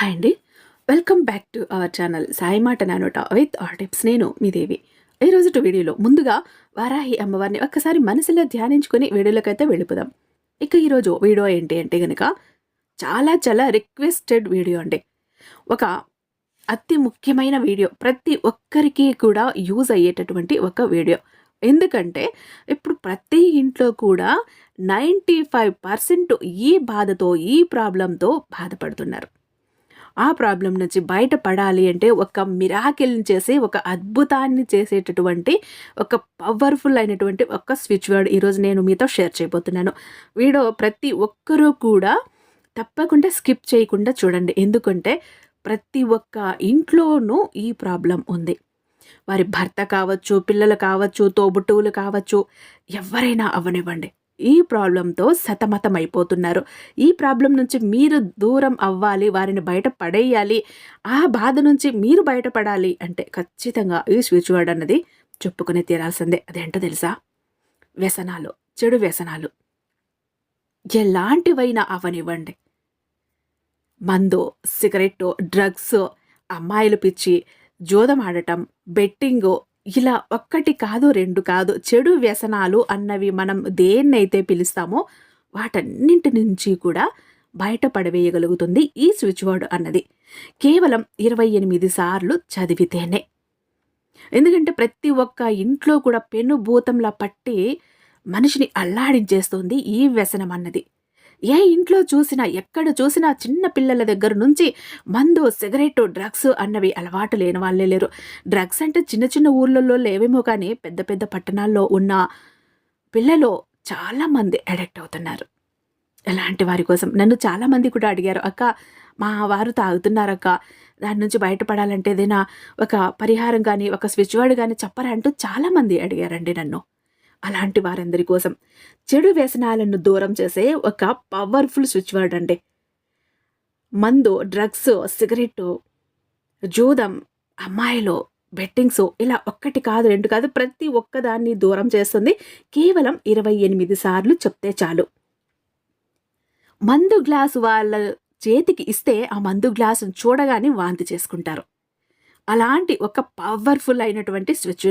Hi అండి. Welcome back to our channel Sai మాట నానోట విత్ ఆర్ టిప్స్. నేను మీ దేవి. ఈ రోజు వీడియోలో ముందుగా వారాహి అమ్మవారిని ఒక్కసారి మనసులో ధ్యానించుకుని వీడియోలోకైతే వెళ్ళిపోదాం. ఇక ఈరోజు వీడియో ఏంటి అంటే కనుక చాలా చాలా రిక్వెస్టెడ్ వీడియో అండి. ఒక అతి ముఖ్యమైన వీడియో. ప్రతి ఒక్కరికి కూడా యూజ్ అయ్యేటటువంటి ఒక వీడియో. ఎందుకంటే ఇప్పుడు ప్రతి ఇంట్లో కూడా నైంటీ ఫైవ్ పర్సెంట్ ఈ బాధతో ఈ ప్రాబ్లంతో బాధపడుతున్నారు. ఆ ప్రాబ్లం నుంచి బయటపడాలి అంటే ఒక మిరాకిల్ని చేసి ఒక అద్భుతాన్ని చేసేటటువంటి ఒక పవర్ఫుల్ అయినటువంటి ఒక స్విచ్ వర్డ్ ఈరోజు నేను మీతో షేర్ చేయబోతున్నాను. వీడియో ప్రతి ఒక్కరూ కూడా తప్పకుండా స్కిప్ చేయకుండా చూడండి. ఎందుకంటే ప్రతి ఒక్క ఇంట్లోనూ ఈ ప్రాబ్లం ఉంది. వారి భర్త కావచ్చు పిల్లలు కావచ్చు తోబుట్టువులు కావచ్చు ఎవరైనా అవనివ్వండి. ఈ ప్రాబ్లంతో సతమతం అయిపోతున్నారు ఈ ప్రాబ్లం నుంచి మీరు దూరం అవ్వాలి వారిని బయట పడేయాలి ఆ బాధ నుంచి మీరు బయటపడాలి అంటే ఖచ్చితంగా ఈ స్విచ్ వర్డ్ అన్నది చెప్పుకుని తీరాల్సిందే. అదేంటో తెలుసా? వ్యసనాలు చెడు వ్యసనాలు. ఎలాంటివైనా అవనివ్వండి. మందు సిగరెట్ డ్రగ్స్ అమ్మాయిలు పిచ్చి జోదం ఆడటం బెట్టింగు ఇలా ఒక్కటి కాదు రెండు కాదు చెడు వ్యసనాలు అన్నవి మనం దేన్నైతే పిలుస్తామో వాటన్నింటి నుంచి కూడా బయటపడవేయగలుగుతుంది ఈ స్విచ్ వర్డ్ అన్నది. కేవలం ఇరవై ఎనిమిది సార్లు చదివితేనే. ఎందుకంటే ప్రతి ఒక్క ఇంట్లో కూడా పెనుభూతంలా పట్టి మనిషిని అల్లాడించేస్తుంది ఈ వ్యసనం అన్నది. ఏ ఇంట్లో చూసినా ఎక్కడ చూసినా చిన్న పిల్లల దగ్గర నుంచి మందు సిగరెట్ డ్రగ్స్ అన్నవి అలవాటు లేని వాళ్ళే లేరు. డ్రగ్స్ అంటే చిన్న చిన్న ఊర్లలో లేవేమో కానీ పెద్ద పెద్ద పట్టణాల్లో ఉన్న పిల్లలు చాలామంది అడిక్ట్ అవుతున్నారు. ఎలాంటి వారి కోసం? నన్ను చాలామంది కూడా అడిగారు అక్క మా వారు తాగుతున్నారక్క దాని నుంచి బయటపడాలంటే ఏదైనా ఒక పరిహారం కానీ ఒక స్విచ్ వర్డ్ కానీ చెప్పరా? అంటూ చాలామంది అడిగారండి నన్ను. అలాంటి వారందరి కోసం చెడు వ్యసనాలను దూరం చేసే ఒక పవర్ఫుల్ స్విచ్ వర్డ్ అండి మందు డ్రగ్స్ సిగరెట్ జూదం అమ్మాయిలు బెట్టింగ్స్ ఇలా ఒక్కటి కాదు రెండు కాదు ప్రతి ఒక్కదాన్ని దూరం చేస్తుంది. కేవలం ఇరవై ఎనిమిది సార్లు చెప్తే చాలు. మందు గ్లాసు వాళ్ళ చేతికి ఇస్తే ఆ మందు గ్లాసును చూడగానే వాంతి చేసుకుంటారు. అలాంటి ఒక పవర్ఫుల్ అయినటువంటి స్విచ్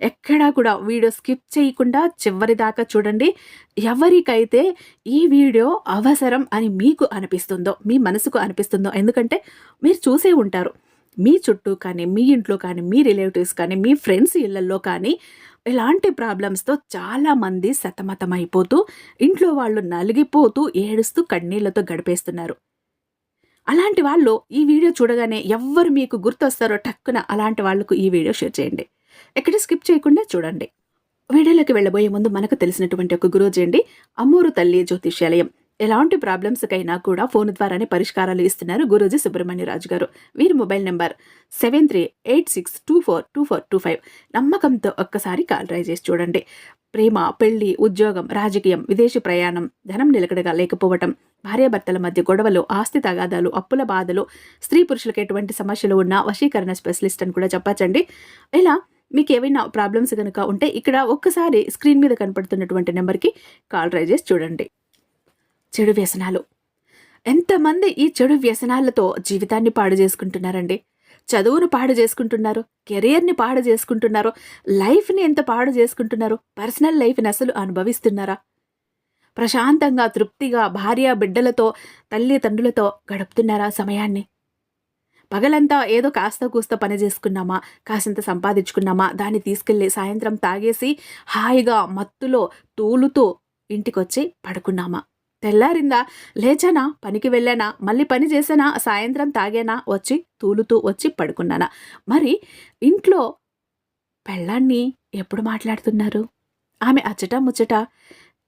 ఎక్కడా కూడా వీడియో స్కిప్ చేయకుండా చివరి దాకా చూడండి. ఎవరికైతే ఈ వీడియో అవసరం అని మీకు అనిపిస్తుందో మీ మనసుకు అనిపిస్తుందో ఎందుకంటే మీరు చూసే ఉంటారు. మీ చుట్టూ కానీ మీ ఇంట్లో కానీ మీ రిలేటివ్స్ కానీ మీ ఫ్రెండ్స్ ఇళ్ళలో కానీ ఇలాంటి ప్రాబ్లమ్స్తో చాలామంది సతమతమైపోతూ ఇంట్లో వాళ్ళు నలిగిపోతూ ఏడుస్తూ కన్నీళ్ళతో గడిపేస్తున్నారు. అలాంటి వాళ్ళు ఈ వీడియో చూడగానే ఎవ్వరు మీకు గుర్తొస్తారో టక్కున అలాంటి వాళ్ళకు ఈ వీడియో షేర్ చేయండి. ఎక్కడ స్కిప్ చేయకుండా చూడండి. వీడియోలోకి వెళ్ళబోయే ముందు మనకు తెలిసినటువంటి ఒక గురుజీ అండి అమ్మూరు తల్లి జ్యోతిష్యాలయం. ఎలాంటి ప్రాబ్లమ్స్కైనా కూడా ఫోన్ ద్వారానే పరిష్కారాలు ఇస్తున్నారు గురూజీ సుబ్రహ్మణ్యరాజు గారు. వీరి mobile number seven three eight six two four two four two five. నమ్మకంతో ఒక్కసారి కాల్ ట్రై చేసి చూడండి. ప్రేమ పెళ్ళి ఉద్యోగం రాజకీయం విదేశీ ప్రయాణం ధనం నిలకడగా లేకపోవటం భార్యాభర్తల మధ్య గొడవలు ఆస్తి తగాదాలు అప్పుల బాధలు స్త్రీ పురుషులకు ఎటువంటి సమస్యలు ఉన్న వశీకరణ స్పెషలిస్ట్ అని కూడా చెప్పచ్చండి. ఇలా మీకు ఏవైనా ప్రాబ్లమ్స్ కనుక ఉంటే ఇక్కడ ఒక్కసారి స్క్రీన్ మీద కనపడుతున్నటువంటి నెంబర్కి కాల్ ట్రై చేసి చూడండి. చెడు వ్యసనాలు. ఎంతమంది ఈ చెడు వ్యసనాలతో జీవితాన్ని పాడు చేసుకుంటున్నారండి? చదువును పాడు చేసుకుంటున్నారు? కెరియర్ని పాడు చేసుకుంటున్నారు? లైఫ్ని ఎంత పాడు చేసుకుంటున్నారు? పర్సనల్ లైఫ్ని అసలు అనుభవిస్తున్నారా? ప్రశాంతంగా తృప్తిగా భార్య బిడ్డలతో తల్లి తండ్రులతో గడుపుతున్నారా సమయాన్ని? పగలంతా ఏదో కాస్త కూస్త పని చేసుకున్నామా? కాసింత సంపాదించుకున్నామా? దాన్ని తీసుకెళ్ళి సాయంత్రం తాగేసి హాయిగా మత్తులో తూలుతూ ఇంటికొచ్చి పడుకున్నామా? తెల్లారిందా? లేచానా? పనికి వెళ్ళానా? మళ్ళీ పని చేసానా సాయంత్రం తాగానా? వచ్చి తూలుతూ వచ్చి పడుకున్నానా? మరి ఇంట్లో పెళ్ళాన్ని ఎప్పుడు మాట్లాడుతున్నారు? ఆమె అచ్చట ముచ్చట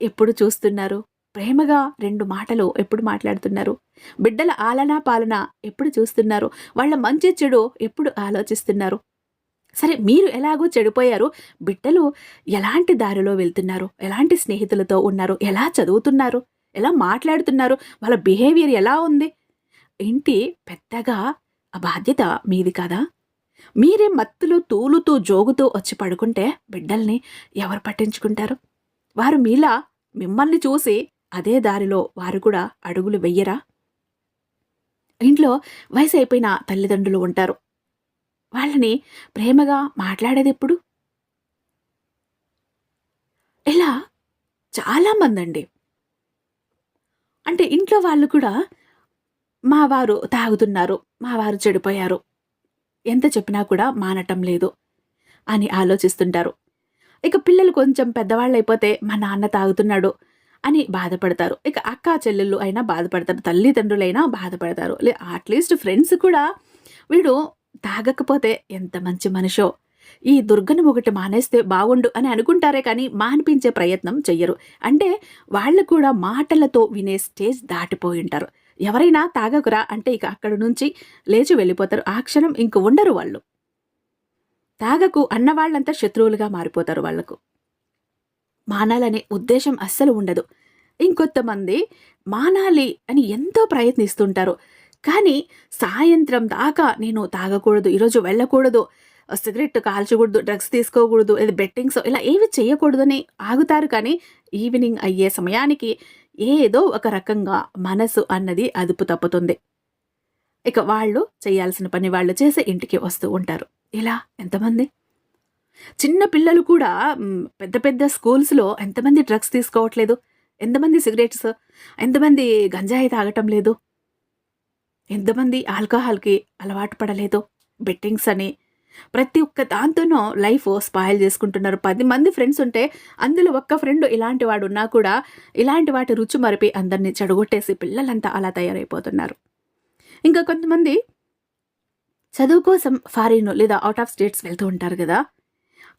ఎప్పుడు చూస్తున్నారు? ప్రేమగా రెండు మాటలు ఎప్పుడు మాట్లాడుతున్నారు? బిడ్డల ఆలనా పాలన ఎప్పుడు చూస్తున్నారు? వాళ్ళ మంచి చెడు ఎప్పుడు ఆలోచిస్తున్నారు? సరే మీరు ఎలాగో చెడిపోయారు? బిడ్డలు ఎలాంటి దారిలో వెళ్తున్నారు? ఎలాంటి స్నేహితులతో ఉన్నారు? ఎలా చదువుతున్నారు? ఎలా మాట్లాడుతున్నారు? వాళ్ళ బిహేవియర్ ఎలా ఉంది? ఇంటి పెద్దగా ఆ బాధ్యత మీది కదా? మీరే మత్తులు తూలుతూ జోగుతూ వచ్చి పడుకుంటే బిడ్డల్ని ఎవరు పట్టించుకుంటారు? వారు మీలా మిమ్మల్ని చూసి అదే దారిలో వారు కూడా అడుగులు వెయ్యరా ఇంట్లో వయసు అయిపోయిన తల్లిదండ్రులు ఉంటారు. వాళ్ళని ప్రేమగా మాట్లాడేదెప్పుడు? ఇలా చాలామంది అండి అంటే ఇంట్లో వాళ్ళు కూడా మా వారు తాగుతున్నారు మా వారు చెడిపోయారు. ఎంత చెప్పినా కూడా మానటం లేదు అని ఆలోచిస్తుంటారు. ఇక పిల్లలు కొంచెం పెద్దవాళ్ళు అయిపోతే మా నాన్న తాగుతున్నాడు అని బాధపడతారు. ఇక అక్క చెల్లెళ్ళు అయినా బాధపడతారు తల్లిదండ్రులైనా బాధపడతారు. లే అట్లీస్ట్ ఫ్రెండ్స్ కూడా వీడు తాగకపోతే ఎంత మంచి మనిషో. ఈ దుర్గను ఒకటి మానేస్తే బాగుండు అని అనుకుంటారే కానీ మానిపించే ప్రయత్నం చెయ్యరు. అంటే వాళ్ళు కూడా మాటలతో వినే స్టేజ్ దాటిపోయి ఉంటారు. ఎవరైనా తాగకురా అంటే ఇక అక్కడి నుంచి లేచి వెళ్ళిపోతారు. ఆ క్షణం ఇంక ఉండరు వాళ్ళు. తాగకు అన్నవాళ్ళంతా శత్రువులుగా మారిపోతారు వాళ్ళకు. మానాలనే ఉద్దేశం అస్సలు ఉండదు. ఇంకొంతమంది మానాలి అని ఎంతో ప్రయత్నిస్తుంటారు. కానీ సాయంత్రం దాకా నేను తాగకూడదు ఈరోజు వెళ్ళకూడదు సిగరెట్ కాల్చకూడదు డ్రగ్స్ తీసుకోకూడదు లేదా బెట్టింగ్స్ ఇలా ఏవి చేయకూడదని ఆగుతారు. కానీ ఈవినింగ్ అయ్యే సమయానికి ఏదో ఒక రకంగా మనసు అన్నది అదుపు తప్పుతుంది. ఇక వాళ్ళు చేయాల్సిన పని వాళ్ళు చేసి ఇంటికి వస్తూ ఉంటారు. ఇలా ఎంతమంది? చిన్న పిల్లలు కూడా పెద్ద పెద్ద స్కూల్స్లో ఎంతమంది డ్రగ్స్ తీసుకోవట్లేదు? ఎంతమంది సిగరెట్స్? ఎంతమంది గంజాయి తాగటం లేదు? ఎంతమంది ఆల్కహాల్కి అలవాటు పడలేదు? బెట్టింగ్స్ అని. ప్రతి ఒక్క దాంతోనూ లైఫ్ స్పాయిల్ చేసుకుంటున్నారు. పది మంది ఫ్రెండ్స్ ఉంటే అందులో ఒక్క ఫ్రెండ్ ఇలాంటి వాడు ఉన్నా కూడా ఇలాంటి వాటి రుచి మరిపి అందరినీ చెడగొట్టేసి పిల్లలంతా అలా తయారైపోతున్నారు. ఇంకా కొంతమంది చదువు కోసం ఫారిన్ లేదా అవుట్ ఆఫ్ స్టేట్స్ వెళ్తూ ఉంటారు కదా.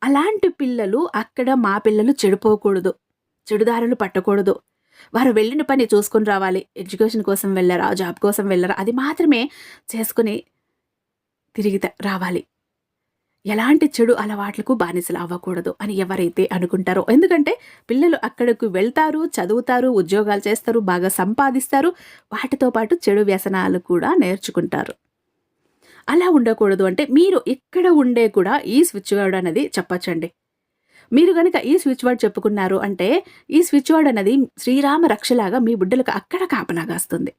అలాంటి పిల్లలు అక్కడ మా పిల్లలు చెడిపోకూడదు చెడుదారులు పట్టకూడదు. వారు వెళ్ళిన పని చూసుకొని రావాలి. ఎడ్యుకేషన్ కోసం వెళ్ళరా జాబ్ కోసం వెళ్ళరా అది మాత్రమే చేసుకుని తిరిగి రావాలి. ఎలాంటి చెడు అలవాట్లకు బానిసలు అవ్వకూడదు అని ఎవరైతే అనుకుంటారో ఎందుకంటే పిల్లలు అక్కడకు వెళ్తారు చదువుతారు ఉద్యోగాలు చేస్తారు బాగా సంపాదిస్తారు వాటితో పాటు చెడు వ్యసనాలు కూడా నేర్చుకుంటారు. అలా ఉండకూడదు అంటే మీరు ఇక్కడ ఉండే కూడా ఈ స్విచ్ వర్డ్ అనేది చెప్పచ్చండి. మీరు కనుక ఈ స్విచ్ వర్డ్ చెప్పుకున్నారు అంటే ఈ స్విచ్ వర్డ్ అనేది శ్రీరామ రక్షలాగా మీ బిడ్డలకు అక్కడ కాపలాగాస్తుంది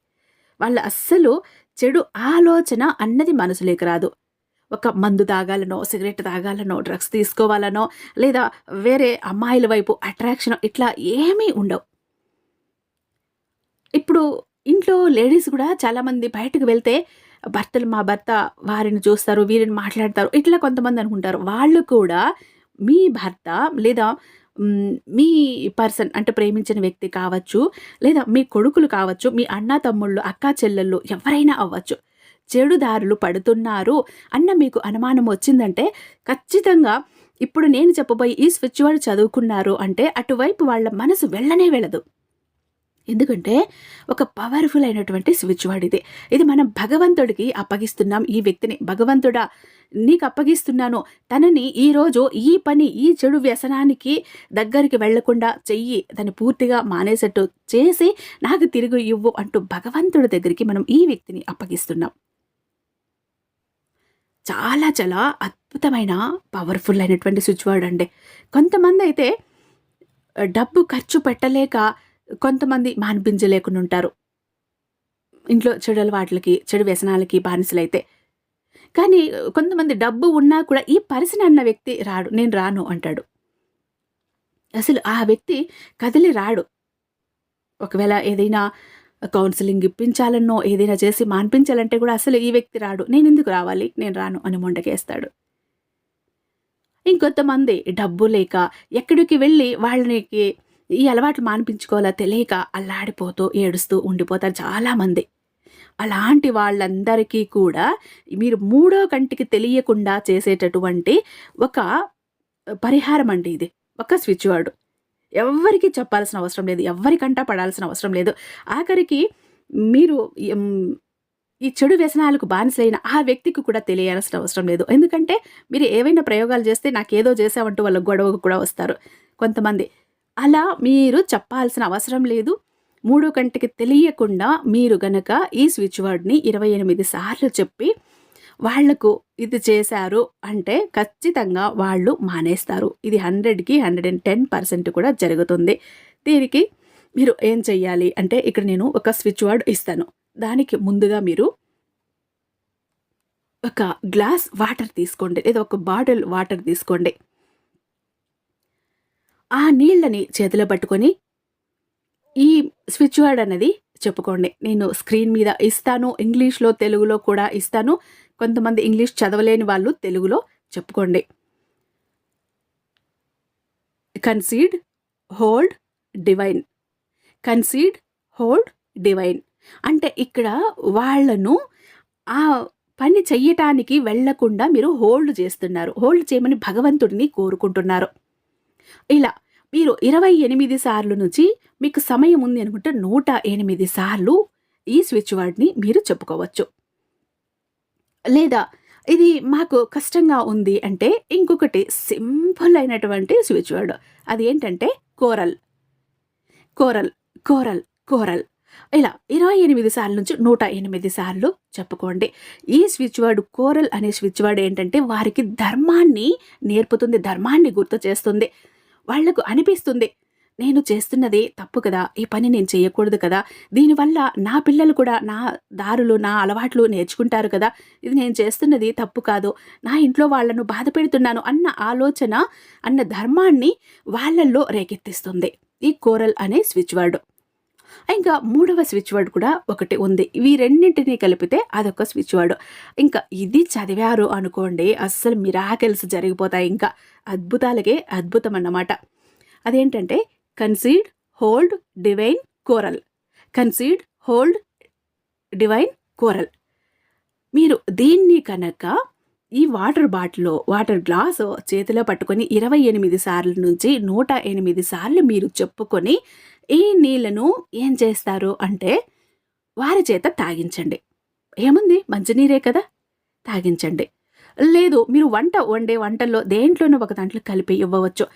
వాళ్ళ అస్సలు చెడు ఆలోచన అన్నది మనసులోకి రాదు. ఒక మందు తాగాలనో సిగరెట్ తాగాలనో డ్రగ్స్ తీసుకోవాలనో లేదా వేరే అమ్మాయిల వైపు అట్రాక్షన్ ఇట్లా ఏమీ ఉండవు. ఇప్పుడు ఇంట్లో లేడీస్ కూడా చాలామంది బయటకు వెళ్తే భర్తలు మా భర్త వారిని చూస్తారు వీరిని మాట్లాడతారు ఇట్లా కొంతమంది అనుకుంటారు. వాళ్ళు కూడా మీ భర్త లేదా మీ పర్సన్ అంటే ప్రేమించిన వ్యక్తి కావచ్చు లేదా మీ కొడుకులు కావచ్చు మీ అన్న తమ్ముళ్ళు అక్క చెల్లెళ్ళు ఎవరైనా అవ్వచ్చు. చెడుదారులు పడుతున్నారు అన్న మీకు అనుమానం వచ్చిందంటే ఖచ్చితంగా ఇప్పుడు నేను చెప్పబోయి ఈ స్విచ్ వర్డ్ చదువుకున్నారు అంటే అటువైపు వాళ్ళ మనసు వెళ్ళనే వెళ్ళదు. ఎందుకంటే ఒక పవర్ఫుల్ అయినటువంటి స్విచ్ వర్డ్ ఇది ఇది మనం భగవంతుడికి అప్పగిస్తున్నాం. ఈ వ్యక్తిని భగవంతుడా నీకు అప్పగిస్తున్నాను. తనని ఈరోజు ఈ పని ఈ చెడు వ్యసనానికి దగ్గరికి వెళ్ళకుండా చెయ్యి. దాన్ని పూర్తిగా మానేసట్టు చేసి నాకు తిరిగి ఇవ్వు అంటూ భగవంతుడి దగ్గరికి మనం ఈ వ్యక్తిని అప్పగిస్తున్నాం. చాలా చాలా అద్భుతమైన పవర్ఫుల్ అయినటువంటి స్విచ్ వర్డ్ అండి కొంతమంది అయితే డబ్బు ఖర్చు పెట్టలేక కొంతమంది మానిపించలేకుండా ఉంటారు ఇంట్లో చెడు అలవాట్లకి చెడు వ్యసనాలకి బానిసలైతే. కానీ కొంతమంది డబ్బు ఉన్నా కూడా ఈ పరిసన అన్న వ్యక్తి రాడు నేను రాను అంటాడు. అసలు ఆ వ్యక్తి కదిలి రాడు. ఒకవేళ ఏదైనా కౌన్సిలింగ్ ఇప్పించాలన్నో ఏదైనా చేసి మాన్పించాలంటే కూడా అసలు ఈ వ్యక్తి రాడు. నేను ఎందుకు రావాలి? నేను రాను అని మొండకేస్తాడు. ఇంకొంతమంది డబ్బు లేక ఎక్కడికి వెళ్ళి వాళ్ళకి ఈ అలవాట్లు మానిపించుకోవాలా తెలియక అల్లాడిపోతూ ఏడుస్తూ ఉండిపోతారు చాలామంది. అలాంటి వాళ్ళందరికీ కూడా మీరు మూడో కంటికి తెలియకుండా చేసేటటువంటి ఒక పరిహారం అండి ఇది. ఒక స్విచ్ వర్డ్ ఎవరికి చెప్పాల్సిన అవసరం లేదు. ఎవరికంటా పడాల్సిన అవసరం లేదు. ఆఖరికి మీరు ఈ చెడు వ్యసనాలకు బానిసలైన ఆ వ్యక్తికి కూడా తెలియాల్సిన అవసరం లేదు. ఎందుకంటే మీరు ఏవైనా ప్రయోగాలు చేస్తే నాకేదో చేసామంటూ వాళ్ళ గొడవకు కూడా వస్తారు. కొంతమంది అలా మీరు చెప్పాల్సిన అవసరం లేదు. మూడో కంటికి తెలియకుండా మీరు గనక ఈ స్విచ్ వర్డ్ని ఇరవై ఎనిమిది సార్లు చెప్పి వాళ్ళకు ఇది చేశారు అంటే ఖచ్చితంగా వాళ్ళు మానేస్తారు. ఇది హండ్రెడ్కి హండ్రెడ్ అండ్ టెన్ పర్సెంట్ కూడా జరుగుతుంది. దీనికి మీరు ఏం చెయ్యాలి అంటే ఇక్కడ నేను ఒక స్విచ్ వర్డ్ ఇస్తాను. దానికి ముందుగా మీరు ఒక గ్లాస్ వాటర్ తీసుకోండి. లేదా ఒక బాటిల్ వాటర్ తీసుకోండి. ఆ నీళ్ళని చేతిలో పట్టుకొని ఈ స్విచ్ వర్డ్ అనేది చెప్పుకోండి. నేను స్క్రీన్ మీద ఇస్తాను ఇంగ్లీష్లో తెలుగులో కూడా ఇస్తాను. కొంతమంది ఇంగ్లీష్ చదవలేని వాళ్ళు తెలుగులో చెప్పుకోండి. Concede hold divine concede hold divine అంటే ఇక్కడ వాళ్ళను ఆ పని చెయ్యటానికి వెళ్ళకుండా మీరు హోల్డ్ చేస్తున్నారు. హోల్డ్ చేయమని భగవంతుడిని కోరుకుంటున్నారు. ఇలా మీరు ఇరవై ఎనిమిది సార్లు నుంచి మీకు సమయం ఉంది అనుకుంటే నూట ఎనిమిది సార్లు ఈ స్విచ్ వర్డ్ని మీరు చెప్పుకోవచ్చు. లేదా ఇది మాకు కష్టంగా ఉంది అంటే ఇంకొకటి సింపుల్ అయినటువంటి స్విచ్ వర్డ్. అది ఏంటంటే కోరల్. Coral coral coral. ఇలా ఇరవై ఎనిమిది సార్లు నుంచి నూట ఎనిమిది సార్లు చెప్పుకోండి. ఈ స్విచ్ వర్డ్ కోరల్ అనే స్విచ్ వర్డ్ ఏంటంటే వారికి ధర్మాన్ని నేర్పుతుంది ధర్మాన్ని గుర్తు చేస్తుంది. వాళ్ళకు అనిపిస్తుంది. నేను చేస్తున్నది తప్పు కదా ఈ పని నేను చేయకూడదు కదా దీనివల్ల నా పిల్లలు కూడా నా దారులు నా అలవాట్లు నేర్చుకుంటారు కదా ఇది నేను చేస్తున్నది తప్పు కాదు నా ఇంట్లో వాళ్ళను బాధ పెడుతున్నాను అన్న ఆలోచన అన్న ధర్మాన్ని వాళ్ళల్లో రేకెత్తిస్తుంది. ఈ కోరల్ అనే స్విచ్ వర్డ్. ఇంకా మూడవ స్విచ్ వర్డ్ కూడా ఒకటి ఉంది. ఇవి రెండింటినీ కలిపితే అదొక స్విచ్ వర్డ్ ఇంకా ఇది చదివారు అనుకోండి అస్సలు మిరాకెల్స్ జరిగిపోతాయి. ఇంకా అద్భుతాలకే అద్భుతం అన్నమాట. అదేంటంటే concede hold divine coral concede hold divine coral మీరు దీన్ని కనుక ఈ వాటర్ బాటిల్ వాటర్ గ్లాస్ చేతిలో పట్టుకొని ఇరవై ఎనిమిది సార్ల నుంచి నూట ఎనిమిది సార్లు మీరు చెప్పుకొని ఈ నీళ్ళను ఏం చేస్తారు అంటే వారి చేత తాగించండి. ఏముంది? మంచినీరే కదా? తాగించండి. లేదు మీరు వంట వండే వంటల్లో దేంట్లోనూ ఒక దాంట్లో కలిపి ఇవ్వవచ్చు.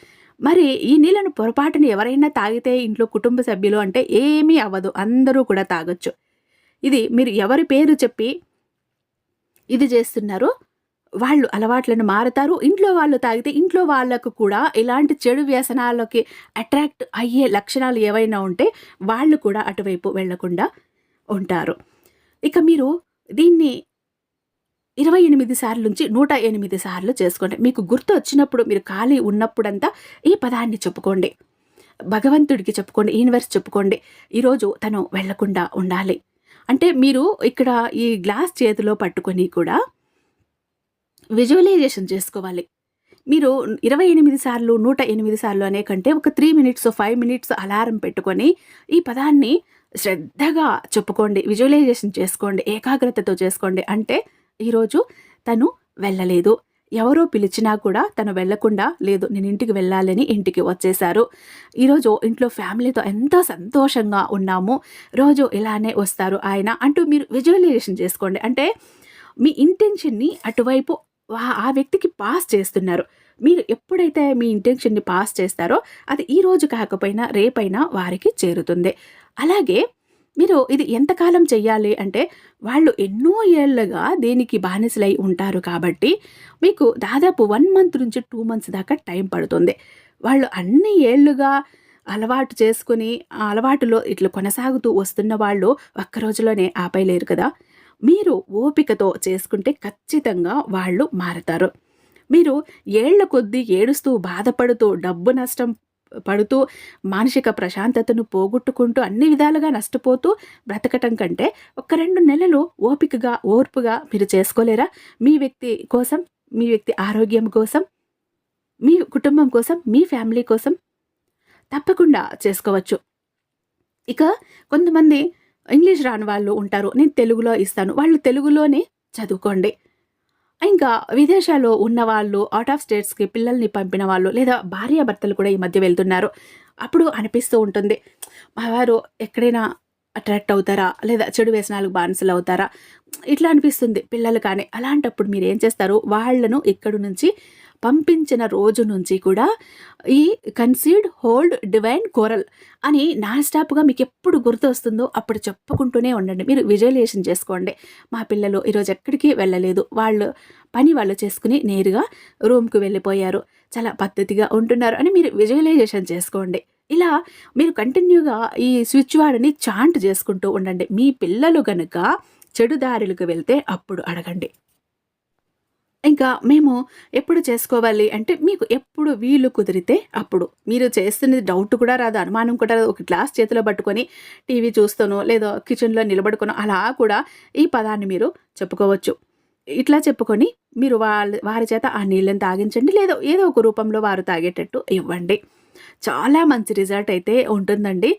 మరి ఈ నీళ్ళను పొరపాటున ఎవరైనా తాగితే ఇంట్లో కుటుంబ సభ్యులు అంటే ఏమీ అవ్వదు. అందరూ కూడా తాగొచ్చు. ఇది మీరు ఎవరి పేరు చెప్పి ఇది చేస్తున్నారో? వాళ్ళు అలవాట్లను మారుతారు. ఇంట్లో వాళ్ళు తాగితే ఇంట్లో వాళ్ళకు కూడా ఇలాంటి చెడు వ్యసనాలకి అట్రాక్ట్ అయ్యే లక్షణాలు ఏవైనా ఉంటే వాళ్ళు కూడా అటువైపు వెళ్ళకుండా ఉంటారు. ఇక మీరు దీన్ని ఇరవై ఎనిమిది సార్లు నుంచి నూట ఎనిమిది సార్లు చేసుకోండి. మీకు గుర్తు వచ్చినప్పుడు మీరు ఖాళీ ఉన్నప్పుడంతా ఈ పదాన్ని చెప్పుకోండి. భగవంతుడికి చెప్పుకోండి యూనివర్స్ చెప్పుకోండి. ఈరోజు తను వెళ్ళకుండా ఉండాలి. అంటే మీరు ఇక్కడ ఈ గ్లాస్ చేతిలో పట్టుకొని కూడా విజువలైజేషన్ చేసుకోవాలి. మీరు ఇరవై ఎనిమిది సార్లు నూట ఎనిమిది సార్లు అనే కంటే ఒక three minutes five minutes alarm పెట్టుకొని ఈ పదాన్ని శ్రద్ధగా చెప్పుకోండి విజువలైజేషన్ చేసుకోండి ఏకాగ్రతతో చేసుకోండి. అంటే ఈరోజు తను వెళ్ళలేదు. ఎవరో పిలిచినా కూడా తను వెళ్ళకుండా లేదు నేను ఇంటికి వెళ్ళాలని ఇంటికి వచ్చేశారు. ఈరోజు ఇంట్లో ఫ్యామిలీతో ఎంతో సంతోషంగా ఉన్నాము. రోజు ఇలానే వస్తారు ఆయన. అంటూ మీరు విజువలైజేషన్ చేసుకోండి. అంటే మీ ఇంటెన్షన్ని అటువైపు ఆ వ్యక్తికి పాస్ చేస్తున్నారు. మీరు ఎప్పుడైతే మీ ఇంటెన్షన్ని పాస్ చేస్తారో అది ఈ రోజు కాకపోయినా రేపైనా వారికి చేరుతుంది. అలాగే మీరు ఇది ఎంతకాలం చెయ్యాలి అంటే వాళ్ళు ఎన్నో ఏళ్ళుగా దేనికి బానిసలై ఉంటారు కాబట్టి మీకు దాదాపు వన్ మంత్ నుంచి టూ మంత్స్ దాకా టైం పడుతుంది. వాళ్ళు అన్ని ఏళ్ళుగా అలవాటు చేసుకుని ఆ అలవాటులో ఇట్లా కొనసాగుతూ వస్తున్న వాళ్ళు ఒక్క రోజులోనే ఆపేయలేరు కదా. మీరు ఓపికతో చేసుకుంటే ఖచ్చితంగా వాళ్ళు మారతారు. మీరు ఏళ్ళ కొద్దీ ఏడుస్తూ బాధపడుతూ డబ్బు నష్టం పడుతూ మానసిక ప్రశాంతతను పోగొట్టుకుంటూ అన్ని విధాలుగా నష్టపోతూ బ్రతకటం కంటే ఒక రెండు నెలలు ఓపికగా ఓర్పుగా మీరు చేసుకోలేరా? మీ వ్యక్తి కోసం మీ వ్యక్తి ఆరోగ్యం కోసం మీ కుటుంబం కోసం మీ ఫ్యామిలీ కోసం తప్పకుండా చేసుకోవచ్చు. ఇక కొంతమంది ఇంగ్లీష్ రాని వాళ్ళు ఉంటారు. నేను తెలుగులో ఇస్తాను. వాళ్ళు తెలుగులోనే చదువుకోండి. ఇంకా విదేశాల్లో ఉన్న వాళ్ళు అవుట్ ఆఫ్ స్టేట్స్కి పిల్లల్ని పంపిన వాళ్ళు లేదా భార్యాభర్తలు కూడా ఈ మధ్య వెళ్తున్నారు. అప్పుడు అనిపిస్తూ ఉంటుంది. మా వారు ఎక్కడైనా అట్రాక్ట్ అవుతారా? లేదా చెడు వ్యసనాలకు బానిసలు అవుతారా? ఇట్లా అనిపిస్తుంది పిల్లలు కానీ. అలాంటప్పుడు మీరు ఏం చేస్తారు? వాళ్ళను ఇక్కడి నుంచి పంపించిన రోజు నుంచి కూడా ఈ కన్సీడ్ హోల్డ్ డివైన్ కోరల్ అని నాన్ స్టాప్గా మీకు ఎప్పుడు గుర్తు వస్తుందో అప్పుడు చెప్పుకుంటూనే ఉండండి. మీరు విజువలైజేషన్ చేసుకోండి. మా పిల్లలు ఈరోజు ఎక్కడికి వెళ్ళలేదు. వాళ్ళు పని వాళ్ళు చేసుకుని నేరుగా రూమ్కి వెళ్ళిపోయారు. చాలా పద్ధతిగా ఉంటున్నారు అని మీరు విజువలైజేషన్ చేసుకోండి. ఇలా మీరు కంటిన్యూగా ఈ స్విచ్ వాడిని చాంట్ చేసుకుంటూ ఉండండి. మీ పిల్లలు కనుక చెడుదారులకు వెళ్తే అప్పుడు అడగండి. ఇంకా మేము ఎప్పుడు చేసుకోవాలి అంటే మీకు ఎప్పుడు వీలు కుదిరితే అప్పుడు. మీరు చేస్తున్నది డౌట్ కూడా రాదు అనుమానం కూడా రాదు. ఒక గ్లాస్ చేతిలో పట్టుకొని టీవీ చూస్తాను లేదో కిచెన్లో నిలబడుకోను అలా కూడా ఈ పదాన్ని మీరు చెప్పుకోవచ్చు. ఇట్లా చెప్పుకొని మీరు వాళ్ళ వారి చేత ఆ నీళ్ళని తాగించండి. లేదో ఏదో ఒక రూపంలో వారు తాగేటట్టు ఇవ్వండి. చాలా మంచి రిజల్ట్ అయితే ఉంటుందండి.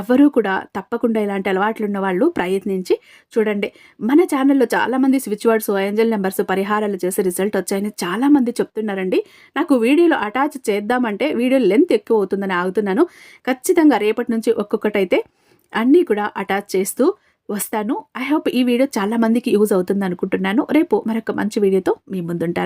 ఎవరూ కూడా తప్పకుండా ఇలాంటి అలవాట్లు ఉన్న వాళ్ళు ప్రయత్నించి చూడండి. మన ఛానల్లో చాలామంది స్విచ్ వర్డ్స్ ఏంజల్ నెంబర్స్ పరిహారాలు చేసి రిజల్ట్ వచ్చాయని చాలామంది చెప్తున్నారండి. నాకు వీడియోలు అటాచ్ చేద్దామంటే వీడియో లెంత్ ఎక్కువ అవుతుందని ఆగుతున్నాను. ఖచ్చితంగా రేపటి నుంచి ఒక్కొక్కటైతే అన్నీ కూడా అటాచ్ చేస్తూ వస్తాను. ఐ హోప్ ఈ వీడియో చాలా మందికి యూజ్ అవుతుంది అనుకుంటున్నాను రేపు మరొక మంచి వీడియోతో మీ ముందుంటాను.